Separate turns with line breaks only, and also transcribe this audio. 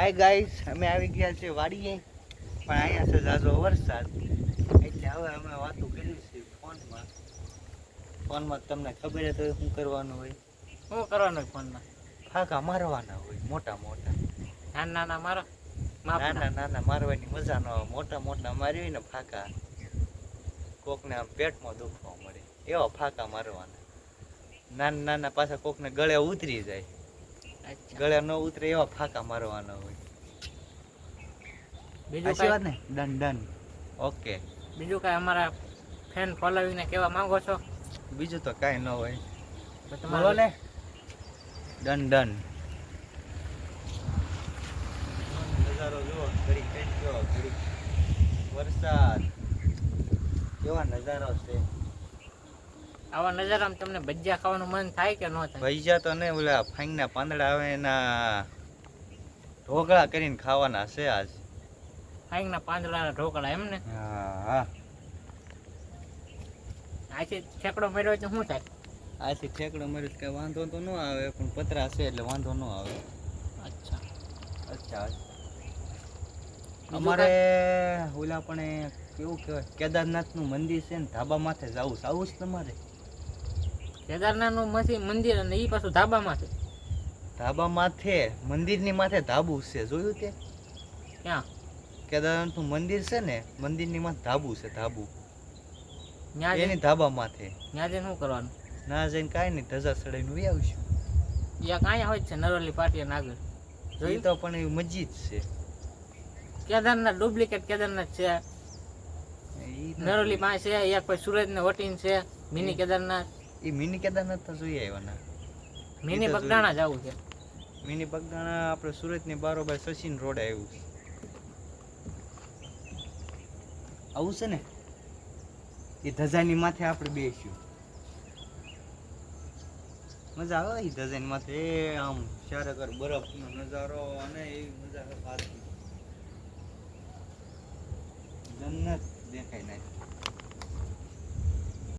Hi guys અમે આવી ગયા છે વાડીએ પણ અહીંયા છે ઝાઝો વરસાદ. એટલે હવે અમે વાતો કરી છે ફોનમાં. ફોનમાં તમને ખબર જ હોય શું કરવાનું હોય?
શું કરવાનું ફોનમાં?
ફાંકા મારવાના હોય મોટા મોટા.
નાના નાના મારો?
નાના નાના મારવાની મજા ન આવે મોટા મોટા મારી હોય ને ફાંકા. કોકને આમ પેટમાં દુખવા મળે એવા ફાંકા મારવાના. નાના નાના પાછા કોકને ગળે ઉતરી જાય. ગળે ન ઉતરે એવા ફાકા મારવાના હોય.
બીજું
કઈ? વાત ને? Done done. ઓકે.
બીજું કઈ અમારા ફેન ફોલોવીને કેવા માંગો છો?
બીજું તો કાંઈ ન હોય.
તો
બોલો ને. Done done. નજારો જુઓ ઘડી કઈ ઘડી વરસાદ. કેવા નજારો છે.
આવા નજારામાં તમને ભજીયા ખાવાનું મન થાય કે ન થાય?
ભજીયા તો નહીં ઓલા ફાંગના પાંદડા આવે એના ઢોકળા કરીને ખાવાના છે આજ.
ફાઈંગના પાંદડાના ઢોકળા એમ ને?
હા
આથી ઠેકડો મેળવ્યો તો શું થાય?
આથી ઠેકડો મેળવ્યો કઈ વાંધો તો ન આવે પણ પતરા છે એટલે વાંધો ન આવે.
અચ્છા.
અચ્છા અમારે ઓલા પણ કેવું કહેવાય કેદારનાથનું મંદિર છે ને ધાબા માથે જવું આવું જ તમારે?
કેદારનાથનું મંદિર અને એ પાછું ધાબામાં છે.
ધાબા માથે મંદિરની માથે ધાબુ છે. જોયું તે?
ક્યાં?
કેદારનાથનું મંદિર છે ને મંદિરની માથે ધાબુ છે ધાબુ. એની ધાબા માથે
ત્યાં જઈને શું કરવાનું?
ના જઈને કાંઈ નહીં ધજા ચડાઈને વહી આવશું.
ત્યાં કાંઈ હોય છે નરોલી પાટિયા આગળ.
એ
જોયું?
તો પણ એવી મસ્જિદ છે.
કેદારનાથ ડુપ્લિકેટ કેદારનાથ છે. નરોલી પાસે છે એક પછી સુરજ ને વટીન છે મિની કેદારનાથ.
ઈ મિની કેદારનાથ તો જોઈ આવ્યા
મિની બગદાણા જવું છે.
મિની બગદાણા આપણે સુરતની બારોબાર સચિન રોડ આવ્યું છે. આવું છે ને? એ ધજાની માથે આપણે બેસ્યું. મજા આવે એ ધજાની માથે. એ આમ ચારે કર બરફનો નજારો અને એવી મજા આવે. જન્નત દેખાય નાખી